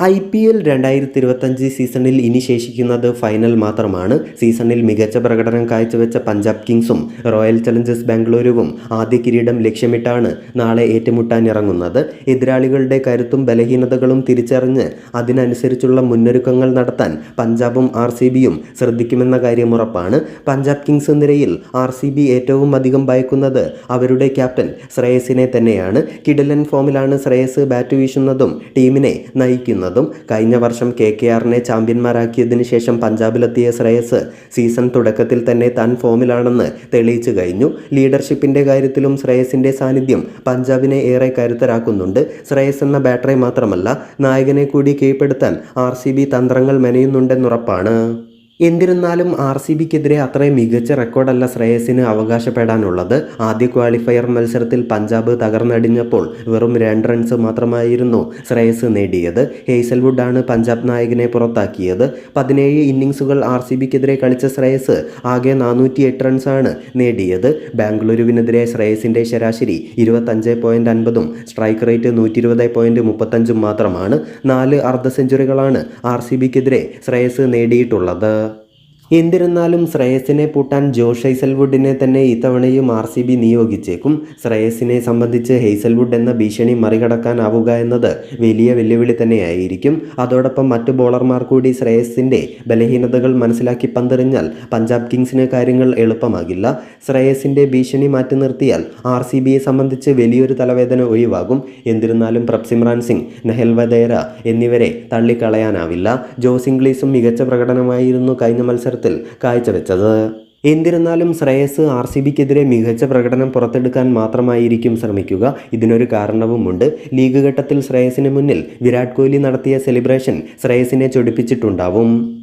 I P L രണ്ടായിരത്തി ഇരുപത്തഞ്ച് സീസണിൽ ഇനി ശേഷിക്കുന്നത് ഫൈനൽ മാത്രമാണ്. സീസണിൽ മികച്ച പ്രകടനം കാഴ്ചവെച്ച പഞ്ചാബ് കിങ്സും റോയൽ ചലഞ്ചേഴ്സ് ബാംഗ്ലൂരുവും ആദ്യ കിരീടം ലക്ഷ്യമിട്ടാണ് നാളെ ഏറ്റുമുട്ടാനിറങ്ങുന്നത്. എതിരാളികളുടെ കരുത്തും ബലഹീനതകളും തിരിച്ചറിഞ്ഞ് അതിനനുസരിച്ചുള്ള മുന്നൊരുക്കങ്ങൾ നടത്താൻ പഞ്ചാബും ആർ സി ബിയും ശ്രദ്ധിക്കുമെന്ന കാര്യം ഉറപ്പാണ്. പഞ്ചാബ് കിങ്സ് നിരയിൽ ആർ സി ബി ഏറ്റവും അധികം ഭയക്കുന്നത് അവരുടെ ക്യാപ്റ്റൻ ശ്രേയസിനെ തന്നെയാണ്. കിഡലൻ ഫോമിലാണ് ശ്രേയസ് ബാറ്റ് വീശുന്നതും ടീമിനെ നയിക്കുന്നതും. കഴിഞ്ഞ വർഷം കെ കെ ആറിനെ ചാമ്പ്യന്മാരാക്കിയതിനു ശേഷം പഞ്ചാബിലെത്തിയ ശ്രേയസ് സീസൺ തുടക്കത്തിൽ തന്നെ താൻ ഫോമിലാണെന്ന് തെളിയിച്ചു കഴിഞ്ഞു. ലീഡർഷിപ്പിന്റെ കാര്യത്തിലും ശ്രേയസിന്റെ സാന്നിധ്യം പഞ്ചാബിനെ ഏറെ കരുത്തരാക്കുന്നുണ്ട്. ശ്രേയസ് എന്ന ബാറ്ററി മാത്രമല്ല നായകനെ കൂടി കീഴ്പ്പെടുത്താൻ ആർ സി ബി തന്ത്രങ്ങൾ മെനയുന്നുണ്ടെന്നുറപ്പാണ്. എന്നിരുന്നാലും ആർ സി ബിക്കെതിരെ അത്രയും മികച്ച റെക്കോർഡല്ല ശ്രേയസിന് അവകാശപ്പെടാനുള്ളത്. ആദ്യ ക്വാളിഫയർ മത്സരത്തിൽ പഞ്ചാബ് തകർന്നടിഞ്ഞപ്പോൾ വെറും രണ്ട് റൺസ് മാത്രമായിരുന്നു ശ്രേയസ് നേടിയത്. ഹേസൽവുഡാണ് പഞ്ചാബ് നായകനെ പുറത്താക്കിയത്. പതിനേഴ് ഇന്നിങ്സുകൾ ആർ സി ബിക്കെതിരെ കളിച്ച ശ്രേയസ് ആകെ നാനൂറ്റി എട്ട് റൺസാണ് നേടിയത്. ബാംഗ്ലൂരുവിനെതിരെ ശ്രേയസിന്റെ ശരാശരി ഇരുപത്തഞ്ച് പോയിന്റ് അൻപതും സ്ട്രൈക്ക് റേറ്റ് നൂറ്റി ഇരുപത് പോയിന്റ് മുപ്പത്തഞ്ചും മാത്രമാണ്. നാല് അർദ്ധ സെഞ്ചുറികളാണ് ആർ സി ബിക്കെതിരെ ശ്രേയസ് നേടിയിട്ടുള്ളത്. എന്നിരുന്നാലും ശ്രേയസിനെ പൂട്ടാൻ ജോഷ് ഹൈസൽവുഡിനെ തന്നെ ഇത്തവണയും ആർ സി ബി നിയോഗിച്ചേക്കും. ശ്രേയസിനെ സംബന്ധിച്ച് ഹെയ്സൽവുഡ് എന്ന ഭീഷണി മറികടക്കാനാവുക എന്നത് വലിയ വെല്ലുവിളി തന്നെയായിരിക്കും. അതോടൊപ്പം മറ്റു ബോളർമാർ കൂടി ശ്രേയസിന്റെ ബലഹീനതകൾ മനസ്സിലാക്കി പന്തെറിഞ്ഞാൽ പഞ്ചാബ് കിങ്സിന് കാര്യങ്ങൾ എളുപ്പമാകില്ല. ശ്രേയസിന്റെ ഭീഷണി മാറ്റി നിർത്തിയാൽ ആർ സി ബിയെ സംബന്ധിച്ച് വലിയൊരു തലവേദന ഒഴിവാകും. എന്നിരുന്നാലും പ്രപ്സിമ്രാൻ സിംഗ് നെഹൽ വദേര എന്നിവരെ തള്ളിക്കളയാനാവില്ല. ജോസ് ഇംഗ്ലീസും മികച്ച പ്രകടനമായിരുന്നു കഴിഞ്ഞ മത്സരത്തിൽ കാഴ്ചവെച്ചത്. എന്നിരുന്നാലും ശ്രേയസ് ആർ സി ബിക്കെതിരെ മികച്ച പ്രകടനം പുറത്തെടുക്കാൻ മാത്രമായിരിക്കും ശ്രമിക്കുക. ഇതിനൊരു കാരണവുമുണ്ട്. ലീഗ് ഘട്ടത്തിൽ ശ്രേയസിന് മുന്നിൽ വിരാട് കോഹ്ലി നടത്തിയ സെലിബ്രേഷൻ ശ്രേയസിനെ ചൊടിപ്പിച്ചിട്ടുണ്ടാവും.